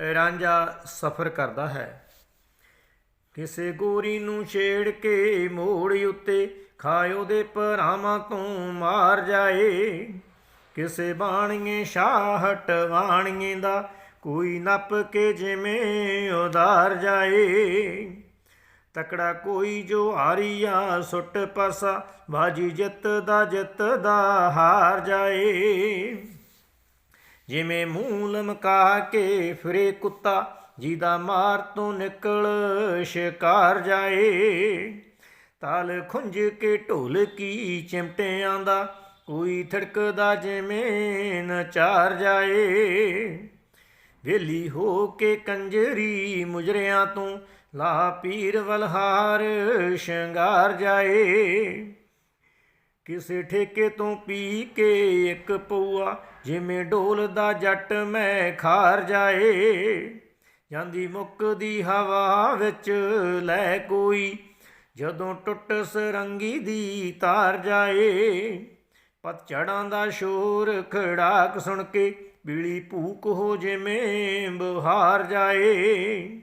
ਰਾਂਝਾ ਸਫ਼ਰ ਕਰਦਾ ਹੈ। ਕਿਸੇ ਗੋਰੀ ਨੂੰ ਛੇੜ ਕੇ ਮੋੜ ਉੱਤੇ ਖਾਇਓ ਦੇ ਭਰਾਵਾਂ ਤੋਂ ਮਾਰ ਜਾਏ। ਕਿਸੇ ਬਾਣੀਏ ਸ਼ਾਹਟ ਬਾਣੀਏ ਦਾ ਕੋਈ ਨੱਪ ਕੇ ਜਿਵੇਂ ਉਧਾਰ ਜਾਏ। ਤਕੜਾ ਕੋਈ ਜੋ ਹਾਰੀਆ ਸੁੱਟ ਪਾਸਾ ਬਾਜੀ ਜਿੱਤ ਦਾ ਜਿੱਤ ਦਾ ਹਾਰ ਜਾਏ। ਜਿਵੇਂ ਮੂੰਹ ਲਮਕਾ ਕੇ ਫਿਰੇ ਕੁੱਤਾ, ਜਿਹਦਾ ਮਾਰ ਤੋਂ ਨਿਕਲ ਸ਼ਿਕਾਰ ਜਾਏ। ਤਾਲ ਖੁੰਝ ਕੇ ਢੋਲ ਕੀ ਚਿਮਟੇ ਦਾ, ਕੋਈ ਥੜਕਦਾ ਜਿਵੇਂ ਨਚਾਰ ਜਾਏ। ਵੇਲੀ ਹੋ ਕੇ ਕੰਜਰੀ ਮੁਜਰਿਆਂ ਤੋਂ, ਲਾ ਪੀਰ ਵਲਹਾਰ ਸ਼ਿੰਗਾਰ ਜਾਏ। ਕਿਸੇ ਠੇਕੇ ਤੋਂ ਪੀ ਕੇ ਇੱਕ ਪਊਆ, ਜਿਵੇਂ ਢੋਲਦਾ ਜੱਟ ਮੈਂ ਖਾਰ ਜਾਏ। ਜਾਂਦੀ ਮੁੱਕਦੀ ਹਵਾ ਵਿੱਚ ਲੈ ਕੋਈ, ਜਦੋਂ ਟੁੱਟ ਸਰੰਗੀ ਦੀ ਤਾਰ ਜਾਏ। ਪਤਝੜਾਂ ਦਾ ਸ਼ੋਰ ਖੜਾਕ ਸੁਣ ਕੇ ਬੀੜੀ ਭੂਕ ਹੋ ਜਿਵੇਂ ਬੁਹਾਰ ਜਾਏ।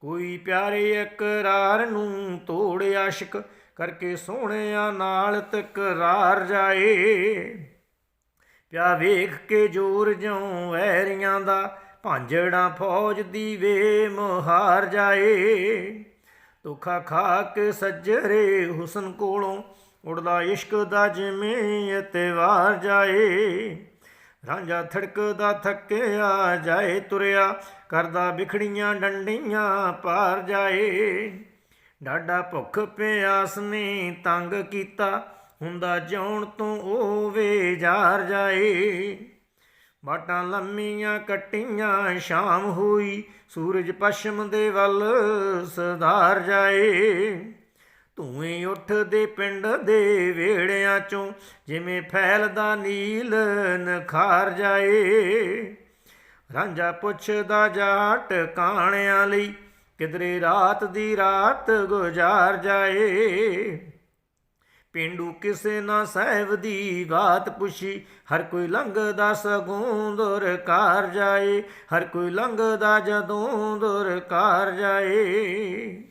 ਕੋਈ ਪਿਆਰੇ ਇਕਰਾਰ ਨੂੰ ਤੋੜ ਆਸ਼ਿਕ ਕਰਕੇ ਸੋਹਣਿਆਂ ਨਾਲ ਤਕਰਾਰ ਜਾਏ। ਪਿਆ ਵੇਖ ਕੇ ਜੋਰ ਜਿਉ ਐਰੀਆਂ ਦਾ, ਭਾਂਜੜਾਂ ਫੌਜ ਦੀ ਵੇ ਮੁਹਾਰ ਜਾਏ। ਦੁੱਖਾ ਖਾ ਕੇ ਸੱਜਰੇ ਹੁਸਨ ਕੋਲੋਂ ਉੜਦਾ ਇਸ਼ਕ ਦਾ ਜਿਵੇਂ ਇਤਵਾਰ ਜਾਏ। ਰਾਂਝਾ ਥੜਕਦਾ ਥੱਕਿਆ ਜਾਏ, ਤੁਰਿਆ ਕਰਦਾ ਵਿਖੜੀਆਂ ਡੰਡੀਆਂ ਪਾਰ ਜਾਏ। ਡਾਡਾ ਭੁੱਖ ਪਿਆਸ ਨੇ ਤੰਗ ਕੀਤਾ, ਹੁੰਦਾ ਜਿਉਣ ਤੋਂ ਉਹ ਵੇ ਜਾਰ ਜਾਏ। ਬਾਟਾਂ ਲੰਮੀਆਂ ਕੱਟੀਆਂ, ਸ਼ਾਮ ਹੋਈ ਸੂਰਜ ਪੱਛਮ ਦੇ ਵੱਲ ਸਧਾਰ ਜਾਏ। ਧੂਏ ਉੱਠਦੇ ਪਿੰਡ ਦੇ ਵੇੜਿਆਂ ਚੋਂ ਜਿਵੇਂ ਫੈਲਦਾ ਨੀਲ ਨਖਾਰ ਜਾਏ। ਰਾਂਝਾ ਪੁੱਛਦਾ ਜਾਟ ਕਾਣਿਆਂ ਲਈ ਕਿਧਰੇ ਰਾਤ ਦੀ ਰਾਤ ਗੁਜ਼ਾਰ ਜਾਏ। ਪਿੰਡੂ ਕਿਸੇ ਨਾ ਸਾਹਿਬ ਦੀ ਬਾਤ ਪੁੱਛੀ, ਹਰ ਕੋਈ ਲੰਘਦਾ ਸਗੋਂ ਦੁਰ ਕਾਰ ਜਾਏ। ਹਰ ਕੋਈ ਲੰਘਦਾ ਜਦੋਂ ਦੁਰ ਕਾਰ ਜਾਏ।